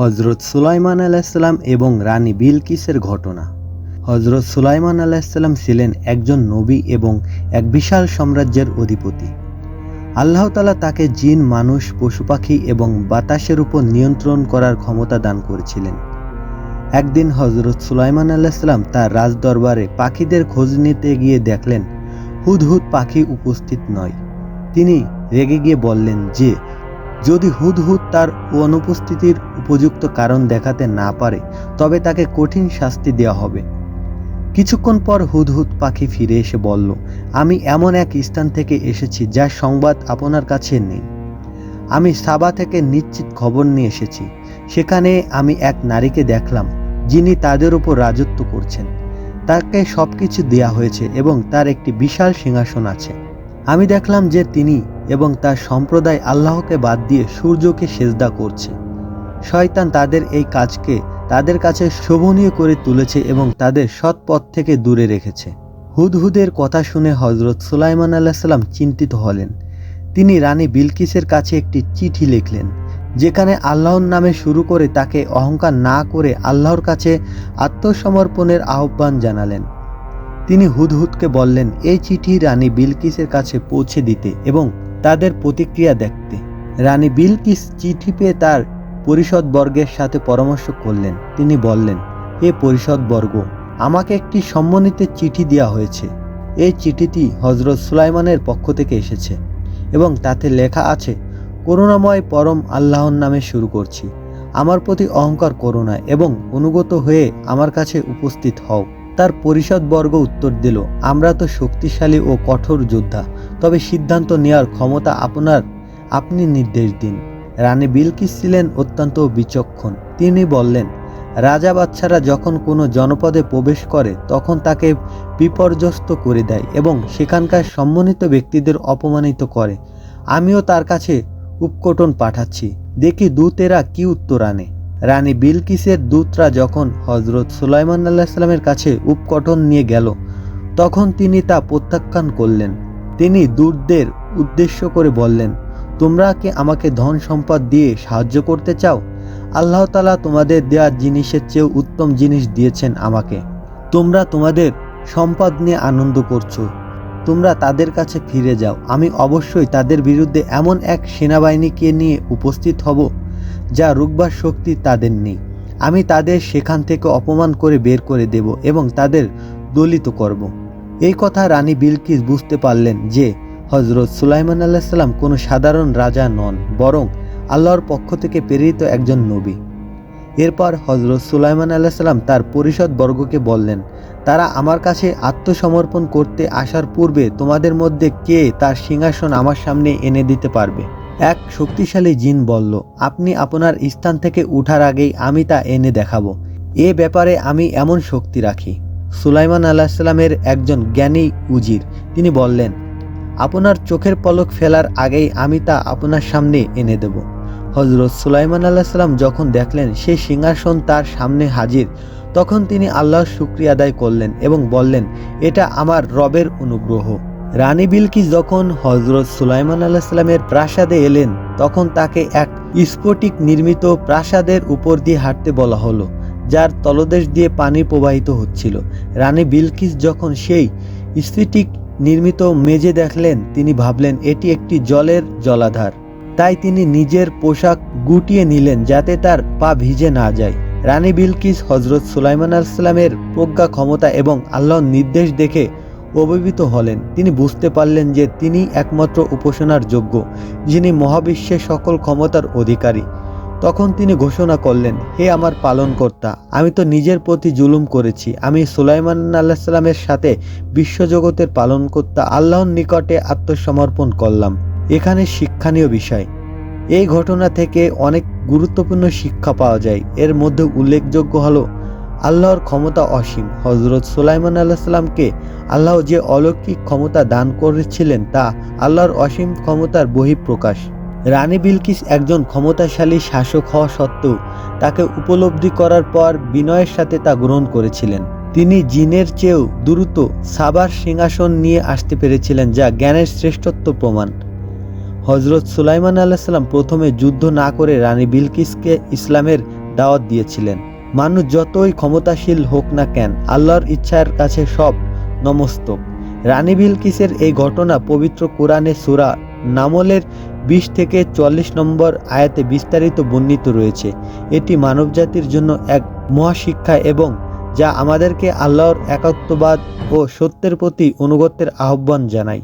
হজরত সুলাইমান আলাইসাল্লাম এবং রানী বিলকিসের ঘটনা। হজরত সুলাইমান আলাইসাল্লাম ছিলেন একজন নবী এবং এক বিশাল সাম্রাজ্যের অধিপতি। আল্লাহ তালা তাকে জিন, মানুষ, পশু পাখি এবং বাতাসের উপর নিয়ন্ত্রণ করার ক্ষমতা দান করেছিলেন। একদিন হজরত সুলাইমান আলাইসাল্লাম তার রাজদরবারে পাখিদের খোঁজ নিতে গিয়ে দেখলেন, হুদহুদ পাখি উপস্থিত নয়। তিনি রেগে গিয়ে বললেন যে যদি হুদহুদ তার অনুপস্থিতির উপযুক্ত কারণ দেখাতে না পারে, তবে তাকে কঠিন শাস্তি দেওয়া হবে। কিছুক্ষণ পর হুদহুদ পাখি ফিরে এসে বলল, আমি এমন এক স্থান থেকে এসেছি যার সংবাদ আপনার কাছে নেই। আমি সাবা থেকে নিশ্চিত খবর নিয়ে এসেছি। সেখানে আমি এক নারীকে দেখলাম, যিনি তাদের উপর রাজত্ব করছেন। তাকে সব কিছু দেওয়া হয়েছে এবং তার একটি বিশাল সিংহাসন আছে। আমি দেখলাম যে তিনি এবং তার সম্প্রদায় আল্লাহকে বাদ দিয়ে সূর্যকে সেজদা করছে। শয়তান তাদের এই কাজকে তাদের কাছে শোভনীয় করে তুলেছে এবং তাদের সৎ পথ থেকে দূরে রেখেছে। হুদহুদের কথা শুনে হজরত সুলাইমান আল্লাহ চিন্তিত হলেন। তিনি রানী বিলকিসের কাছে একটি চিঠি লিখলেন, যেখানে আল্লাহর নামে শুরু করে তাকে অহংকার না করে আল্লাহর কাছে আত্মসমর্পণের আহ্বান জানালেন। তিনি হুদহুদকে বললেন, এই চিঠি রানী বিলকিসের কাছে পৌঁছে দিতে এবং তাদের প্রতিক্রিয়া দেখতে। রানী বিলকিস চিঠি পেয়ে তার পরিষদ বর্গের সাথে পরামর্শ করলেন। তিনি বললেন এ পরিষদ বর্গ আমাকে একটি সম্মানিত চিঠি দেওয়া হয়েছে। এই চিঠিটি হজরত সুলাইমানের পক্ষ থেকে এসেছে এবং তাতে লেখা আছে, করুণাময় পরম আল্লাহর নামে শুরু করছি। আমার প্রতি অহংকার করো না এবং অনুগত হয়ে আমার কাছে উপস্থিত হও। তার পরিষদ বর্গ উত্তর দিল, আমরা তো শক্তিশালী ও কঠোর যোদ্ধা। তবে সিদ্ধান্ত নেওয়ার ক্ষমতা আপনার। আপনি নির্দেশ দিন। রানী বিলকিস ছিলেন অত্যন্ত বিচক্ষণ। তিনি বললেন, রাজা বাচ্চারা যখন কোনো জনপদে প্রবেশ করে, তখন তাকে বিপর্যস্ত করে দেয় এবং সেখানকার সম্মানিত ব্যক্তিদের অপমানিত করে। আমিও তার কাছে উপকটন পাঠাচ্ছি। দেখি দূতেরা কি উত্তর আনে। রানী বিলকিসের দূতরা যখন হজরত সুলাইমান আল্লাহ সাল্লামের কাছে উপকটন নিয়ে গেল, তখন তিনি তা প্রত্যাখ্যান করলেন। তিনি দূরদের উদ্দেশ্য করে বললেন, তোমরা কি আমাকে ধন সম্পদ দিয়ে সাহায্য করতে চাও? আল্লাহ তালা তোমাদের দেওয়া জিনিসের চেয়েও উত্তম জিনিস দিয়েছেন আমাকে। তোমরা তোমাদের সম্পদ নিয়ে আনন্দ করছ। তোমরা তাদের কাছে ফিরে যাও। আমি অবশ্যই তাদের বিরুদ্ধে এমন এক সেনাবাহিনীকে নিয়ে উপস্থিত হব, যা রুকবার শক্তি তাদের নেই। আমি তাদের সেখান থেকে অপমান করে বের করে দেব এবং তাদের দলিত করব। এই কথা রানী বিলকিস বুঝতে পারলেন যে হজরত সুলাইমান আল্লাহ কোনো সাধারণ রাজা নন, বরং আল্লাহর পক্ষ থেকে প্রেরিত একজন নবী। এরপর হজরত সুলাইমান আল্লাহ সাল্লাম তার পরিষদ বর্গকে বললেন, তারা আমার কাছে আত্মসমর্পণ করতে আসার পূর্বে তোমাদের মধ্যে কে তার সিংহাসন আমার সামনে এনে দিতে পারবে? এক শক্তিশালী জিন বলল, আপনি আপনার স্থান থেকে উঠার আগেই আমি তা এনে দেখাবো। এ ব্যাপারে আমি এমন শক্তি রাখি। সুলাইমান আল্লাহ সাল্লামের একজন জ্ঞানী উজির। তিনি বললেন, আপনার চোখের পলক ফেলার আগেই আমি তা আপনার সামনে এনে দেব। হজরত সুলাইমান আল্লাহ সাল্লাম যখন দেখলেন সেই সিংহাসন তার সামনে হাজির, তখন তিনি আল্লাহর শুক্রিয়া আদায় করলেন এবং বললেন, এটা আমার রবের অনুগ্রহ। রানী বিলকিস যখন হজরত সুলাইমান আল্লাহ সাল্লামের প্রাসাদে এলেন, তখন তাকে এক স্ফটিক নির্মিত প্রাসাদের উপর দিয়ে হাঁটতে বলা হলো। যার তলদেশ দিয়ে পানি প্রবাহিত হচ্ছিল। রানী বিলকিস যখন সেই স্ফটিক নির্মিত মেজে দেখলেন, তিনি ভাবলেন, এটি একটি জলের জলাধার। তাই তিনি নিজের পোশাক গুটিয়ে নিলেন যাতে তার পা ভিজে না যায়। রানী বিলকিস হজরত সুলাইমান আলাইসাল্লামের প্রজ্ঞা, ক্ষমতা এবং আল্লাহর নির্দেশ দেখে অভিভূত হলেন। তিনি বুঝতে পারলেন যে তিনি একমাত্র উপাসনার যোগ্য, যিনি মহাবিশ্বের সকল ক্ষমতার অধিকারী। তখন তিনি ঘোষণা করলেন, হে আমার পালনকর্তা, আমি তো নিজের প্রতি জুলুম করেছি। আমি সুলাইমান আল্লাহ সাল্লামের সাথে বিশ্বজগতের পালনকর্তা আল্লাহর নিকটে আত্মসমর্পণ করলাম। এখানে শিক্ষণীয় বিষয়। এই ঘটনা থেকে অনেক গুরুত্বপূর্ণ শিক্ষা পাওয়া যায়। এর মধ্যে উল্লেখযোগ্য হলো, আল্লাহর ক্ষমতা অসীম। হজরত সুলাইমান আল্লাহ সাল্লামকে আল্লাহ যে অলৌকিক ক্ষমতা দান করেছিলেন তা আল্লাহর অসীম ক্ষমতার বহিঃপ্রকাশ। রানী বিলকিস একজন ক্ষমতাশালী শাসক হওয়া সত্ত্বেও তাকে উপলব্ধি করার পর বিনয়ের সাথে তা গ্রহণ করেছিলেন। তিনি জিনের চেয়েও দ্রুত সাবার সিংহাসন নিয়ে আসতে পেরেছিলেন যা জ্ঞানের শ্রেষ্ঠত্ব প্রমাণ। হজরত সুলাইমান আল্লাহ সাল্লাম প্রথমে যুদ্ধ না করে রানী বিলকিসকে ইসলামের দাওয়াত দিয়েছিলেন। মানুষ যতই ক্ষমতাশীল হোক না কেন, আল্লাহর ইচ্ছার কাছে সব নমস্তক। রানী বিলকিসের এই ঘটনা পবিত্র কোরআনে সুরা নামলের বিশ থেকে চল্লিশ নম্বর আয়াতে বিস্তারিত বর্ণিত রয়েছে। এটি মানবজাতির জন্য এক মহাশিক্ষা এবং যা আমাদেরকে আল্লাহর একাত্মবাদ ও সত্যের প্রতি অনুগত্যের আহ্বান জানায়।